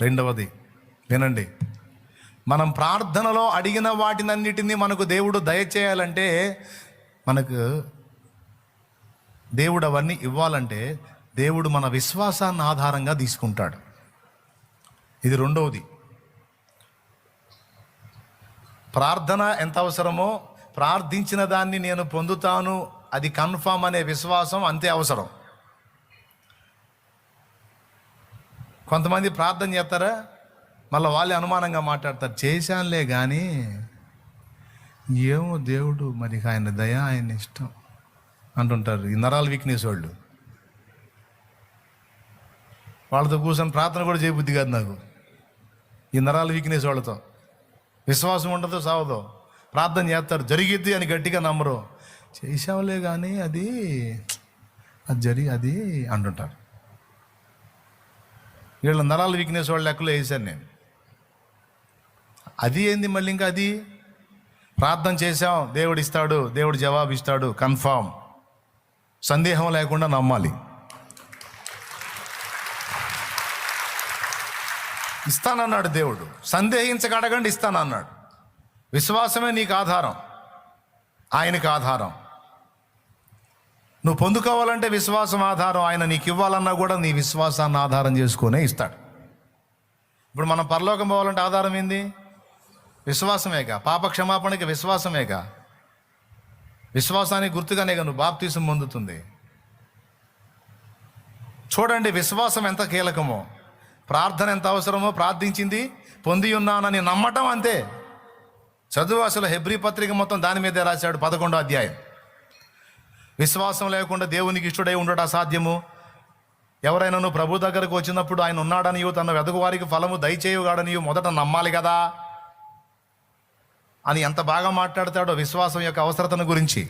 రెండవది వినండి. మనం ప్రార్థనలో అడిగిన వాటినన్నిటినీ మనకు దేవుడు దయచేయాలంటే మనకు దేవుడు అవన్నీ ఇవ్వాలంటే దేవుడు మన విశ్వాసాన్ని ఆధారంగా తీసుకుంటాడు. ఇది రెండవది. ప్రార్థన ఎంత అవసరమో ప్రార్థించిన దాన్ని నేను పొందుతాను అది కన్ఫామ్ అనే విశ్వాసం అంతే అవసరం. కొంతమంది ప్రార్థన చేస్తారా? మళ్ళీ వాళ్ళే అనుమానంగా మాట్లాడతారు. చేశానులే కానీ ఏమో దేవుడు మరి ఆయన దయ ఆయన ఇష్టం అంటుంటారు ఈ నరాలు వీక్నెస్ వాళ్ళు. వాళ్ళతో కూర్చొని ప్రార్థన కూడా చేయబుద్ధి కాదు నాకు. ఈ నరాలు వీక్నెస్ వాళ్ళతో. విశ్వాసం ఉండదు సావదు. ప్రార్థన చేస్తారు. జరిగిద్ది అని గట్టిగా నమ్మరు. చేశాంలే కానీ అది అది జరి అది అంటుంటారు. వీళ్ళ నరాలు వీక్నెస్ వాళ్ళ లెక్కలో వేసాను నేను. అది ఏంది మళ్ళీ ఇంకా అది? ప్రార్థన చేశాం దేవుడు ఇస్తాడు దేవుడు జవాబు ఇస్తాడు కన్ఫామ్. సందేహం లేకుండా నమ్మాలి. ఇస్తానన్నాడు దేవుడు. సందేహించక అడగండి ఇస్తానన్నాడు. విశ్వాసమే నీకు ఆధారం. ఆయనకు ఆధారం. నువ్వు పొందుకోవాలంటే విశ్వాసం ఆధారం ఆయన నీకు ఇవ్వాలన్నా కూడా నీ విశ్వాసాన్ని ఆధారం చేసుకునే ఇస్తాడు. ఇప్పుడు మనం పరలోకం పోవాలంటే ఆధారం ఏంది? విశ్వాసమేగా. పాప క్షమాపణకి విశ్వాసమేగా. విశ్వాసానికి గుర్తుగానే నువ్వు బాప్తీసం పొందుతుంది. చూడండి విశ్వాసం ఎంత కీలకమో. ప్రార్థన ఎంత అవసరమో ప్రార్థించింది పొంది ఉన్నానని నమ్మటం అంతే. చదువు అసలు హెబ్రి పత్రిక మొత్తం దాని మీదే రాశాడు పదకొండో అధ్యాయం. విశ్వాసం లేకుండా దేవునికి ఇష్టడై ఉండడం అసాధ్యము? ఎవరైనా నువ్వు ప్రభు దగ్గరకు వచ్చినప్పుడు ఆయన ఉన్నాడనియు తన వెదకు వారికి ఫలము దయచేయుగాడనియు మొదట నమ్మాలి కదా? అని ఎంత బాగా మాట్లాడతాడో విశ్వాసం యొక్క అవసరతను గురించి.